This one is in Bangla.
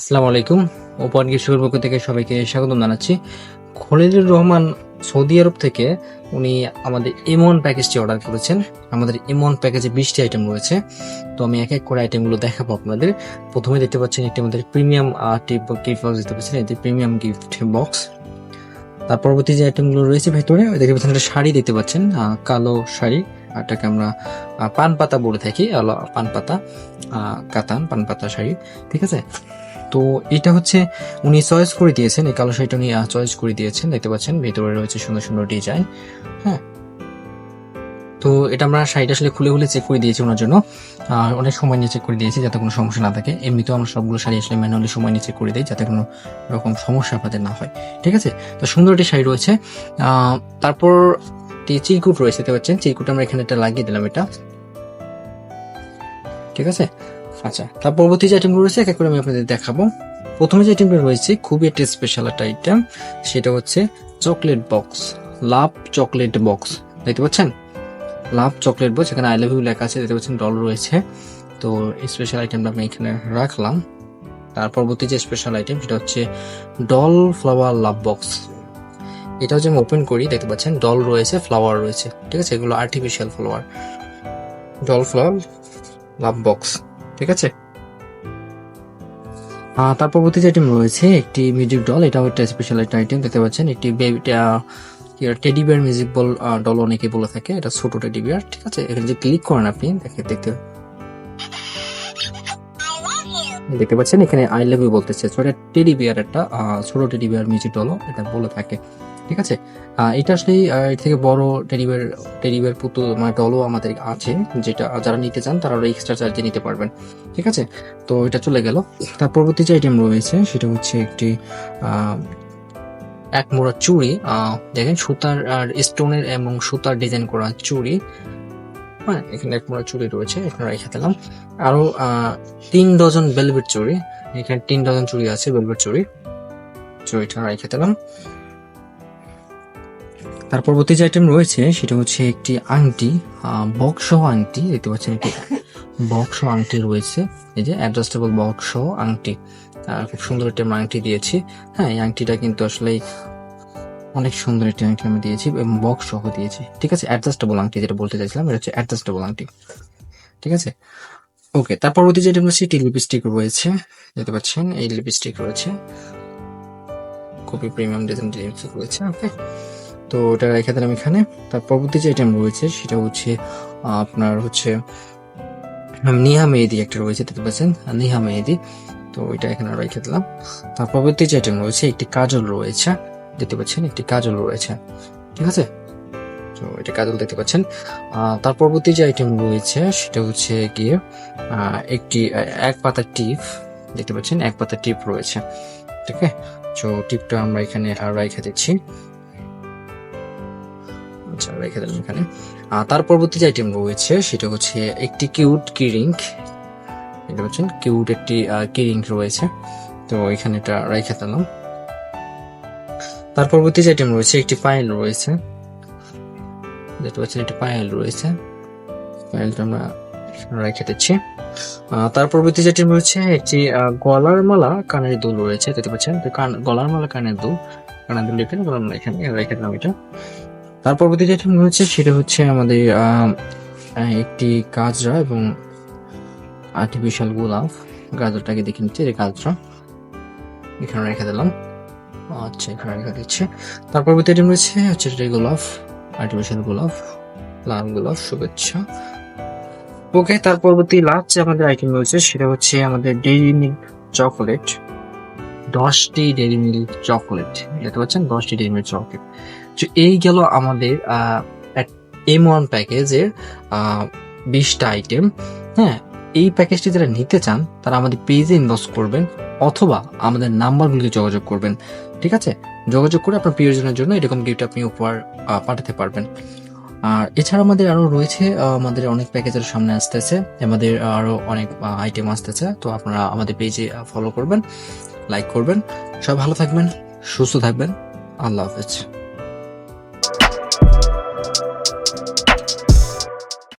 আসসালামু আলাইকুম। ওপেন গিফটের পক্ষ থেকে সবাইকে স্বাগত জানাচ্ছি। খলিলুর রহমান সৌদি আরব থেকে উনি আমাদের এমন প্যাকেজটি অর্ডার করেছেন। আমাদের এমন প্যাকেজে বিশটি আইটেম রয়েছে। তো আমি এক এক করে আইটেমগুলো দেখাবো আপনাদের। প্রথমে দেখতে পাচ্ছেন একটি আমাদের প্রিমিয়াম টিপ গিফট বক্স দেখতে পাচ্ছেন। এটি প্রিমিয়াম গিফট বক্স তার পরবর্তী যে আইটেমগুলো রয়েছে ভেতরে দেখতে পাচ্ছেন একটা শাড়ি দেখতে পাচ্ছেন কালো শাড়ি। এটাকে আমরা পান পাতা বলে থাকি পান পাতা কাতান, পান পাতা শাড়ি। ঠিক আছে? তো এটা হচ্ছে উনি চয়েস করে দিয়েছেন, এই কালো শাড়িটা উনি চয়েস করে দিয়েছেন, দেখতে পাচ্ছেন, ভেতরে রয়েছে সুন্দর সুন্দর ডিজাইন হ্যাঁ। তো এটা আমরা শাড়িটা আসলে খুলে খুলে চেক করে দিয়েছি ওনার জন্য, আর অনেক সময় নিয়ে চেক করে দিয়েছি যাতে কোনো সমস্যা না থাকে। এমনিতেও আমরা সবগুলো শাড়ি আসলে ম্যানুয়ালি সময় নিয়ে চেক করে দিই যাতে কোনো রকম সমস্যা আপনাদের না হয়, ঠিক আছে? তো সুন্দর একটি শাড়ি রয়েছে তারপর চিরকুট রয়েছে, দেখতে পাচ্ছেন চিরকুট আমরা এখানে একটা লাগিয়ে দিলাম এটা, ঠিক আছে? আচ্ছা তার পরবর্তী যে আইটেমগুলো রয়েছে এক করে আমি আপনাদের দেখাবো। প্রথমে যে আইটেমটা রয়েছে, খুবই একটা স্পেশাল একটা আইটেম সেটা হচ্ছে chocolate box love chocolate box দেখতে পাচ্ছেন? লাভ চকলেট বক্স এখানে আই লাভ ইউ লেখা আছে, দেখতে পাচ্ছেন ডল রয়েছে। তো স্পেশাল আইটেমটা আমি এখানে রাখলাম। তার পরবর্তী যে স্পেশাল আইটেম সেটা হচ্ছে ডল ফ্লাওয়ার লাভ বক্স এটা হচ্ছে আমি ওপেন করি, দেখতে পাচ্ছেন ডল রয়েছে ফ্লাওয়ার রয়েছে। ঠিক আছে, এগুলো artificial flower doll flower love box ঠিক আছে? তার পরবর্তী যে আইটেম রয়েছে একটি মিউজিক ডল এটাও একটা স্পেশাল একটা আইটেম দেখতে পাচ্ছেন, একটি teddy bear music ball doll অনেকে বলে থাকে, এটা ছোট টেডি বিয়ার ঠিক আছে? এখানে যে ক্লিক করেন আপনি, দেখে, দেখতে দেখতে পাচ্ছেন, এখানে আই লাভ ইউ বলতেছে। তো এটা টেডি বিয়ার একটা ছোট টেডি বিয়ার মিউজিক ডলও এটা বলে থাকে। ঠিক আছে? এটা আসলে এর থেকে বড় টেডি বিয়ার টেডি বিয়ার পুতুল মানে ডলও আমাদের আছে, যেটা যারা নিতে চান, তারা এক্সট্রা চার্জে নিতে পারবেন। ঠিক আছে? তো এটা চলে গেল। তার পরবর্তী যে আইটেম রয়েছে, সেটা হচ্ছে একটি এক মোড়া চুড়ি। দেখেন সুতার আর স্টোনের এবং সুতার ডিজাইন করা চুড়ি। হ্যাঁ এখানে এক মোড়া চুড়ি রয়েছে, এখানে রেখে দিলাম। আরও তিন ডজন বেলভেট চুড়ি, এখানে তিন ডজন চুড়ি আছে বেলভেট চুড়ি। চুড়িটা রেখে দিলাম। তার পরবর্তী যে আইটেম রয়েছে, সেটা হচ্ছে একটি আংটি বক্স আংটি, দেখতে পাচ্ছেন একটি বক্স আংটি রয়েছে। এই যে অ্যাডজাস্টেবল বক্স আংটি খুব সুন্দর একটা আংটি দিয়েছি। হ্যাঁ এই আংটিটা কিন্তু আসলে অনেক সুন্দর একটি আংটি আমি দিয়েছি এবং বক্স সহ দিয়েছি। ঠিক আছে? অ্যাডজাস্টেবল আংটি যেটা বলতে চাইছিলাম, এটা হচ্ছে অ্যাডজাস্টেবল আংটি। ঠিক আছে? ওকে তার পরবর্তী যেটা রয়েছে একটি লিপস্টিক রয়েছে। দেখতে পাচ্ছেন, এই লিপস্টিক রয়েছে। খুবই প্রিমিয়াম ডিজাইন লিপস্টিক রয়েছে ওকে তো ওটা রেখে দিলাম এখানে। তার পরবর্তী যে আইটেম রয়েছে, সেটা হচ্ছে আপনার হচ্ছে নিহা মেহেদি একটা রয়েছে, দেখতে পাচ্ছেন? নিহা মেহেদি। তো এটা এখানে রেখে দিলাম। তার পরবর্তী যে আইটেম রয়েছে, একটি কাজল রয়েছে। দেখতে পাচ্ছেন একটি কাজল রয়েছে। ঠিক আছে? তো এটা কাজল দেখতে পাচ্ছেন। তার পরবর্তী যে আইটেম রয়েছে সেটা হচ্ছে গিয়ে একটি এক পাতা টিপ। দেখতে পাচ্ছেন এক পাতা টিপ রয়েছে। ঠিক আছে? তো টিপটা আমরা এখানে আর রেখে দিচ্ছি। আচ্ছা রেখে দিলাম এখানে। আহ, তার পরবর্তী যে আইটেম রয়েছে সেটা হচ্ছে একটি কিউট কিরিং দেখতে পাচ্ছেন কিউট একটি কিরিং রয়েছে। তো এখানে এটা রেখে দিলাম। তার পরবর্তী যে আইটেম রয়েছে, একটি পায়েল রয়েছে। দেখতে পাচ্ছেন, একটি পায়েল রয়েছে। পায়েলটা আমরা রেখে দিচ্ছি। তার পরবর্তী যেটি রয়েছে, একটি গলার মালা কানের দুল রয়েছে। দেখতে পাচ্ছেন গলার মালা কানের দুল। কানের দুল এখানে গলার মালা এখানে রেখে দিলাম এটা। তার পরবর্তী যেটি রয়েছে, সেটা হচ্ছে আমাদের একটি গাজরা এবং আর্টিফিশিয়াল গোলাপ। গাজরটাকে দেখে নিচ্ছে, যে গাজরা এখানে রেখে দিলাম। আচ্ছা এখানে রেখে দিচ্ছে। তার পরবর্তী আইটেম রয়েছে, হচ্ছে গোলাপ আর্টিফিশিয়াল গোলাপ, লাল গোলাপ, শুভেচ্ছা। ওকে তার পরবর্তী লাস্ট আমাদের আইটেম রয়েছে, সেটা হচ্ছে আমাদের ডেইরি মিল্ক চকোলেট দশটি ডেইরি মিল্ক চকোলেট দেখতে পাচ্ছেন? দশটি ডেইরি মিল্ক চকোলেট তো এই গেল আমাদের এম ওয়ান প্যাকেজের বিশটা আইটেম হ্যাঁ এই প্যাকেজটি যারা নিতে চান, তারা আমাদের পেজে ইনবক্স করবেন, অথবা আমাদের নাম্বারগুলিতে যোগাযোগ করবেন। ঠিক আছে? যোগাযোগ করে আপনার প্রিয়জনের জন্য এরকম গিফট আপনি উপহার পাঠাতে পারবেন। আর এছাড়া আমাদের আরও রয়েছে আমাদের অনেক প্যাকেজের সামনে আসতেছে। আমাদের আরও অনেক আইটেম আসতেছে। তো আপনারা আমাদের পেজে ফলো করবেন লাইক করবেন। সব ভালো থাকবেন, সুস্থ থাকবেন। আল্লাহ হাফেজ।